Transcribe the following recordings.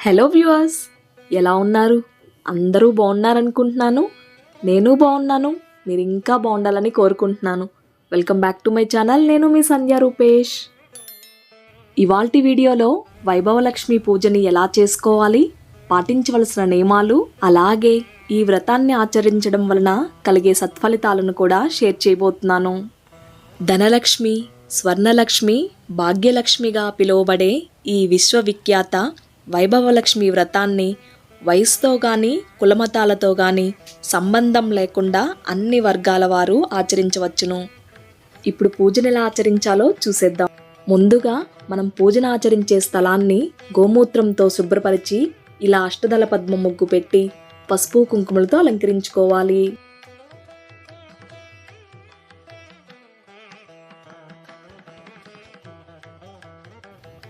Hello viewers ఎలా ఉన్నారు? అందరూ బాగున్నారనుకుంటున్నాను. నేను బాగున్నాను. మీరు ఇంకా బాగుండాలని కోరుకుంటున్నాను. Welcome back to my channel. నేను మీ సంధ్య రూపేష్. ఇవాల్టి వీడియోలో వైభవలక్ష్మి పూజని ఎలా చేసుకోవాలి పాటించవలసిన నియమాలు అలాగే ఈ వ్రతాన్ని ఆచరించడం వలన కలిగే సత్ఫలితాలను కూడా షేర్ చేయబోతున్నాను. ధనలక్ష్మి స్వర్ణలక్ష్మి భాగ్యలక్ష్మిగా పిలువబడే ఈ విశ్వవిఖ్యాత వైభవలక్ష్మి వ్రతాన్ని వయసుతో కానీ కులమతాలతో కానీ సంబంధం లేకుండా అన్ని వర్గాల వారు ఆచరించవచ్చును. ఇప్పుడు పూజను ఎలా ఆచరించాలో చూసేద్దాం. ముందుగా మనం పూజను ఆచరించే స్థలాన్ని గోమూత్రంతో శుభ్రపరిచి ఇలా అష్టదళ పద్మ ముగ్గు పెట్టి పసుపు కుంకుమలతో అలంకరించుకోవాలి.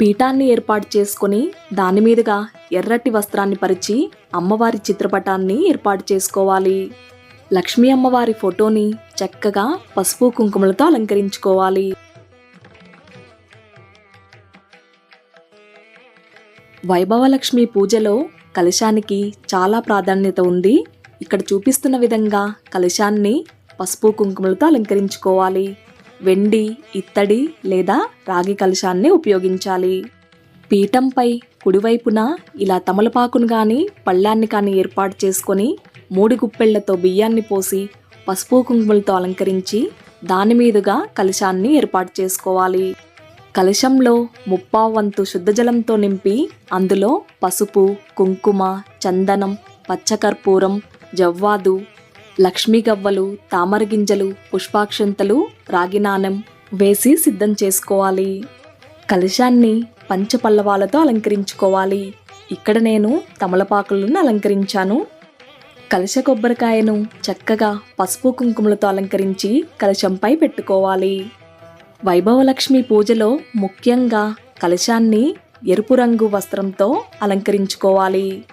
పీఠాన్ని ఏర్పాటు చేసుకొని దాని మీదుగా ఎర్రటి వస్త్రాన్ని పరిచి అమ్మవారి చిత్రపటాన్ని ఏర్పాటు చేసుకోవాలి. లక్ష్మీ అమ్మవారి ఫోటోని చక్కగా పసుపు కుంకుమలతో అలంకరించుకోవాలి. వైభవలక్ష్మి పూజలో కలశానికి చాలా ప్రాధాన్యత ఉంది. ఇక్కడ చూపిస్తున్న విధంగా కలశాన్ని పసుపు కుంకుమలతో అలంకరించుకోవాలి. వెండి ఇత్తడి లేదా రాగి కలశాన్ని ఉపయోగించాలి. పీఠంపై కుడివైపున ఇలా తమలపాకును కానీ పళ్ళాన్ని కానీ ఏర్పాటు చేసుకొని మూడు గుప్పెళ్ళతో బియ్యాన్ని పోసి పసుపు కుంకుమలతో అలంకరించి దాని మీదుగా కలశాన్ని ఏర్పాటు చేసుకోవాలి. కలశంలో ముప్పావు వంతు శుద్ధ జలంతో నింపి అందులో పసుపు కుంకుమ చందనం పచ్చకర్పూరం జవ్వాదు లక్ష్మీ గవ్వలు తామర గింజలు పుష్పాక్షంతలు రాగి వేసి సిద్ధం చేసుకోవాలి. కలశాన్ని పంచపల్లవాలతో అలంకరించుకోవాలి. ఇక్కడ నేను తమలపాకులను అలంకరించాను. కలశ కొబ్బరికాయను చక్కగా పసుపు కుంకుమలతో అలంకరించి కలశంపై పెట్టుకోవాలి. వైభవలక్ష్మి పూజలో ముఖ్యంగా కలశాన్ని ఎరుపు రంగు వస్త్రంతో అలంకరించుకోవాలి.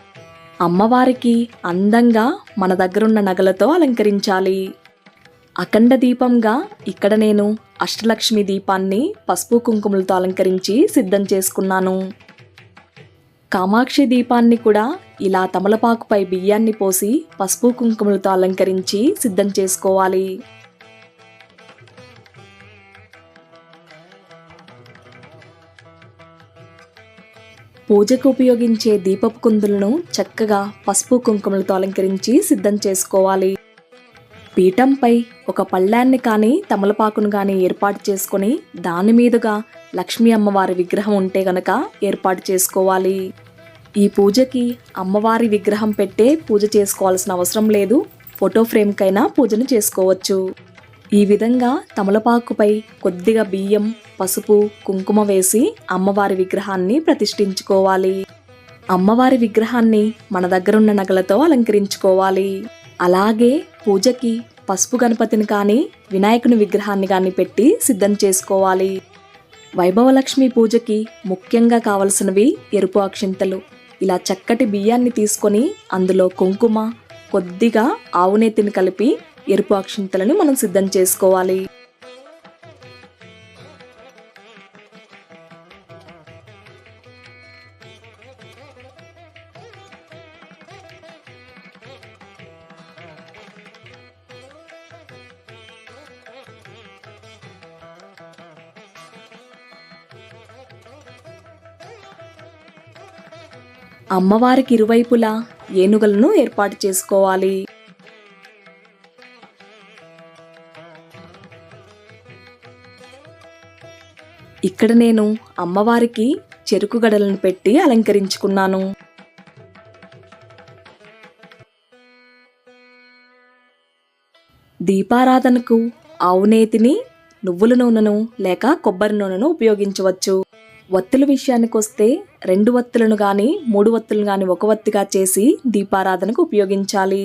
అమ్మవారికి అందంగా మన దగ్గరున్న నగలతో అలంకరించాలి. అఖండ దీపంగా ఇక్కడ నేను అష్టలక్ష్మి దీపాన్ని పసుపు కుంకుమలతో అలంకరించి సిద్ధం చేసుకున్నాను. కామాక్షి దీపాన్ని కూడా ఇలా తమలపాకుపై బియ్యాన్ని పోసి పసుపు కుంకుమలతో అలంకరించి సిద్ధం చేసుకోవాలి. పూజకు ఉపయోగించే దీపపు కుందులను చక్కగా పసుపు కుంకుమలతో అలంకరించి సిద్ధం చేసుకోవాలి. పీఠంపై ఒక పళ్ళాన్ని కానీ తమలపాకును కానీ ఏర్పాటు చేసుకొని దాని మీదుగా లక్ష్మీ అమ్మవారి విగ్రహం ఉంటే గనక ఏర్పాటు చేసుకోవాలి. ఈ పూజకి అమ్మవారి విగ్రహం పెట్టే పూజ చేసుకోవాల్సిన అవసరం లేదు. ఫోటో ఫ్రేమ్కైనా పూజను చేసుకోవచ్చు. ఈ విధంగా తమలపాకుపై కొద్దిగా బియ్యం పసుపు కుంకుమ వేసి అమ్మవారి విగ్రహాన్ని ప్రతిష్ఠించుకోవాలి. అమ్మవారి విగ్రహాన్ని మన దగ్గరున్న నగలతో అలంకరించుకోవాలి. అలాగే పూజకి పసుపు గణపతిని కానీ వినాయకుని విగ్రహాన్ని కానీ పెట్టి సిద్ధం చేసుకోవాలి. వైభవలక్ష్మి పూజకి ముఖ్యంగా కావలసినవి ఎరుపు అక్షింతలు. ఇలా చక్కటి బియ్యాన్ని తీసుకొని అందులో కుంకుమ కొద్దిగా ఆవునేతిని కలిపి ఎరుపు అక్షింతలను మనం సిద్ధం చేసుకోవాలి. అమ్మవారికి ఇరువైపులా ఏనుగులను ఏర్పాటు చేసుకోవాలి. ఇక్కడ నేను అమ్మవారికి చెరుకు గడలను పెట్టి అలంకరించుకున్నాను. దీపారాధనకు ఆవునేతిని నువ్వుల నూనెను లేక కొబ్బరి నూనెను ఉపయోగించవచ్చు. వత్తుల విషయానికి వస్తే రెండు వత్తులను గాని మూడు వత్తులను గాని ఒక వత్తిగా చేసి దీపారాధనకు ఉపయోగించాలి.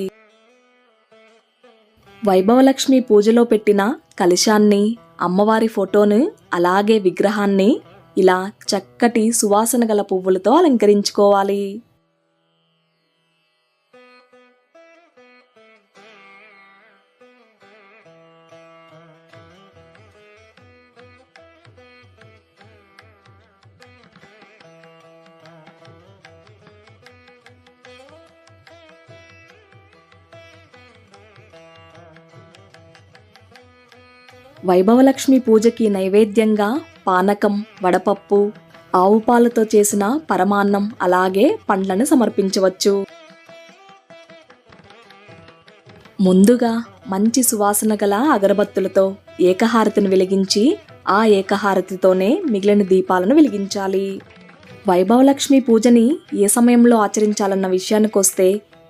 వైభవలక్ష్మి పూజలో పెట్టిన కలశాన్ని అమ్మవారి ఫోటోను అలాగే విగ్రహాన్ని ఇలా చక్కటి సువాసన గల పువ్వులతో అలంకరించుకోవాలి. వైభవలక్ష్మి పూజకి నైవేద్యంగా పానకం వడపప్పు ఆవు పాలతో చేసిన పరమాన్నం అలాగే పండ్లను సమర్పించవచ్చు. ముందుగా మంచి సువాసన గల అగరబత్తులతో ఏకహారతిని వెలిగించి ఆ ఏకహారతితోనే మిగిలిన దీపాలను వెలిగించాలి. వైభవలక్ష్మి పూజని ఏ సమయంలో ఆచరించాలన్న విషయానికొస్తే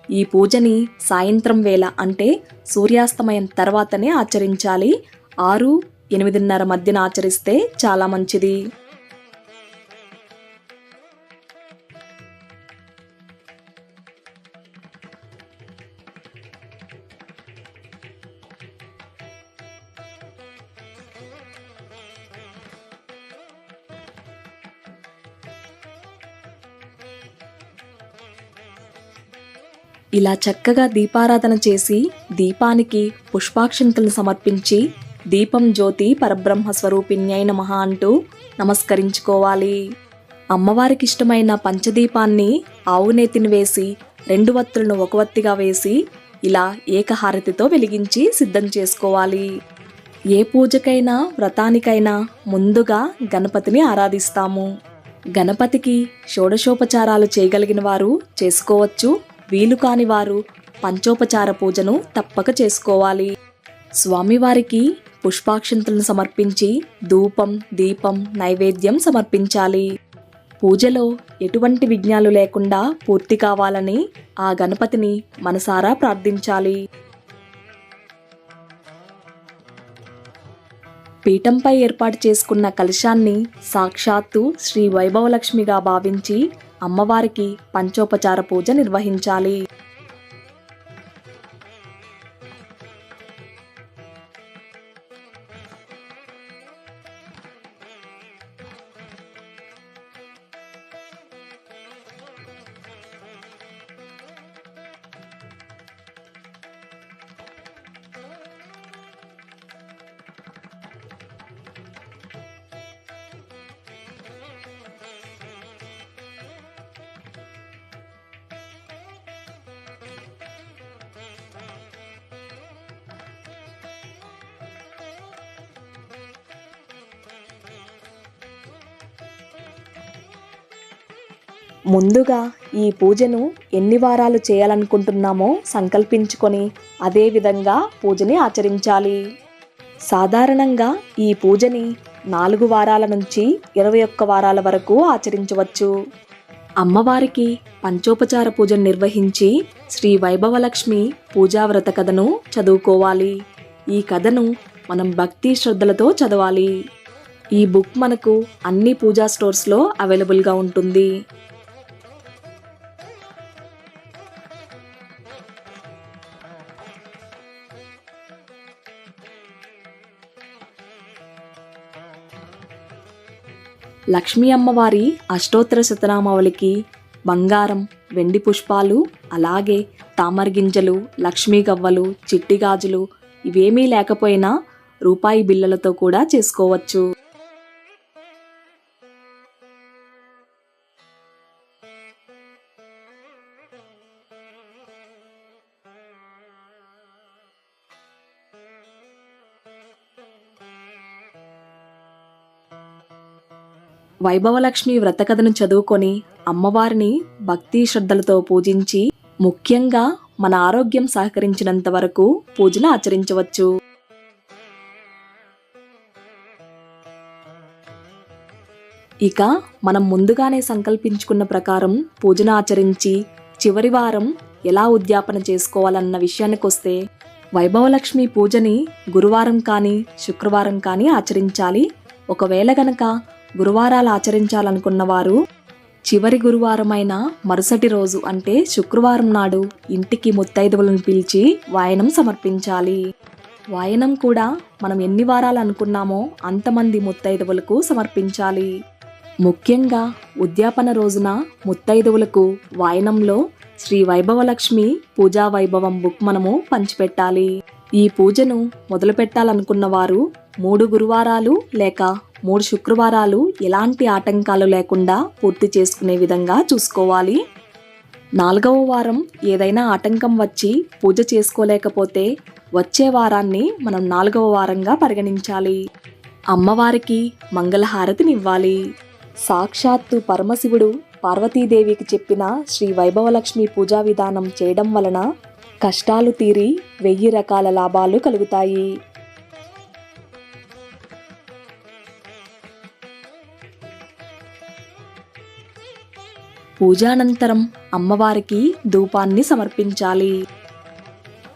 ఈ పూజని సాయంత్రం వేళ అంటే సూర్యాస్తమయం తర్వాతనే ఆచరించాలి. ఆరు ఎనిమిదిన్నర మధ్యన ఆచరిస్తే చాలా మంచిది. ఇలా చక్కగా దీపారాధన చేసి దీపానికి పుష్పాక్షంతలను సమర్పించి దీపం జ్యోతి పరబ్రహ్మ స్వరూపిణ్యై మహా అంటూ నమస్కరించుకోవాలి. అమ్మవారికి ఇష్టమైన పంచదీపాన్ని ఆవునేతిని వేసి రెండు వత్తులను ఒక వత్తిగా వేసి ఇలా ఏకహారతితో వెలిగించి సిద్ధం చేసుకోవాలి. ఏ పూజకైనా వ్రతానికైనా ముందుగా గణపతిని ఆరాధిస్తాము. గణపతికి షోడశోపచారాలు చేయగలిగిన వారు చేసుకోవచ్చు. వీలు కాని వారు పంచోపచార పూజను తప్పక చేసుకోవాలి. స్వామివారికి పుష్పాక్షంతలను సమర్పించి ధూపం దీపం నైవేద్యం సమర్పించాలి. పూజలో ఎటువంటి విఘ్నాలు లేకుండా పూర్తి కావాలని ఆ గణపతిని మనసారా ప్రార్థించాలి. పీఠంపై ఏర్పాటు చేసుకున్న కలశాన్ని సాక్షాత్తు శ్రీ వైభవలక్ష్మిగా భావించి అమ్మవారికి పంచోపచార పూజ నిర్వహించాలి. ముందుగా ఈ పూజను ఎన్ని వారాలు చేయాలనుకుంటున్నామో సంకల్పించుకొని అదే విధంగా పూజని ఆచరించాలి. సాధారణంగా ఈ పూజని నాలుగు వారాల నుంచి ఇరవై ఒక్క వారాల వరకు ఆచరించవచ్చు. అమ్మవారికి పంచోపచార పూజను నిర్వహించి శ్రీ వైభవలక్ష్మి పూజావ్రత కథను చదువుకోవాలి. ఈ కథను మనం భక్తి శ్రద్ధలతో చదవాలి. ఈ బుక్ మనకు అన్ని పూజా స్టోర్స్లో అవైలబుల్గా ఉంటుంది. లక్ష్మీ అమ్మవారి అష్టోత్తర శతనామావళికి బంగారం వెండి పుష్పాలు అలాగే తామర గింజలు లక్ష్మీ గవ్వలు చిట్టి గాజులు ఇవేమీ లేకపోయినా రూపాయి బిళ్ళలతో కూడా చేసుకోవచ్చు. వైభవలక్ష్మి వ్రతకథను చదువుకొని అమ్మవారిని భక్తి శ్రద్ధలతో పూజించి ముఖ్యంగా మన ఆరోగ్యం సహకరించినంత వరకు పూజలు ఆచరించవచ్చు. ఇక మనం ముందుగానే సంకల్పించుకున్న ప్రకారం పూజను ఆచరించి చివరి వారం ఎలా ఉద్యాపన చేసుకోవాలన్న విషయానికొస్తే వైభవలక్ష్మి పూజని గురువారం కానీ శుక్రవారం కానీ ఆచరించాలి. ఒకవేళ గనక గురువారాలు ఆచరించాలనుకున్న వారు చివరి గురువారమైన మరుసటి రోజు అంటే శుక్రవారం నాడు ఇంటికి ముత్తైదువులను పిలిచి వాయనం సమర్పించాలి. వాయనం కూడా మనం ఎన్ని వారాలు అనుకున్నామో అంతమంది ముత్తైదువులకు సమర్పించాలి. ముఖ్యంగా ఉద్యాపన రోజున ముత్తైదువులకు వాయనంలో శ్రీ వైభవలక్ష్మి పూజా వైభవం బుక్ మనము పంచిపెట్టాలి. ఈ పూజను మొదలుపెట్టాలనుకున్న వారు మూడు గురువారాలు లేక మూడు శుక్రవారాలు ఎలాంటి ఆటంకాలు లేకుండా పూర్తి చేసుకునే విధంగా చూసుకోవాలి. నాలుగవ వారం ఏదైనా ఆటంకం వచ్చి పూజ చేసుకోలేకపోతే వచ్చే వారాన్ని మనం నాలుగవ వారంగా పరిగణించాలి. అమ్మవారికి మంగళహారతినివ్వాలి సాక్షాత్తు పరమశివుడు పార్వతీదేవికి చెప్పిన శ్రీ వైభవలక్ష్మి పూజా విధానం చేయడం వలన కష్టాలు తీరి వెయ్యి రకాల లాభాలు కలుగుతాయి. పూజానంతరం అమ్మవారికి ధూపాన్ని సమర్పించాలి.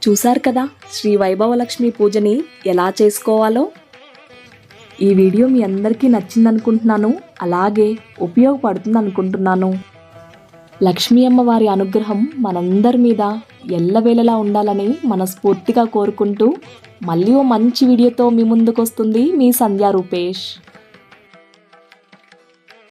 చూశారు కదా శ్రీ వైభవలక్ష్మి పూజని ఎలా చేసుకోవాలో? ఈ వీడియో మీ అందరికీ నచ్చిందనుకుంటున్నాను అలాగే ఉపయోగపడుతుంది అనుకుంటున్నాను లక్ష్మీ అమ్మవారి అనుగ్రహం మనందరి మీద ఎల్లవేళలా ఉండాలని మనస్ఫూర్తిగా కోరుకుంటూ మళ్ళీ ఓ మంచి వీడియోతో మీ ముందుకు వస్తుంది మీ సంధ్యా రూపేష్.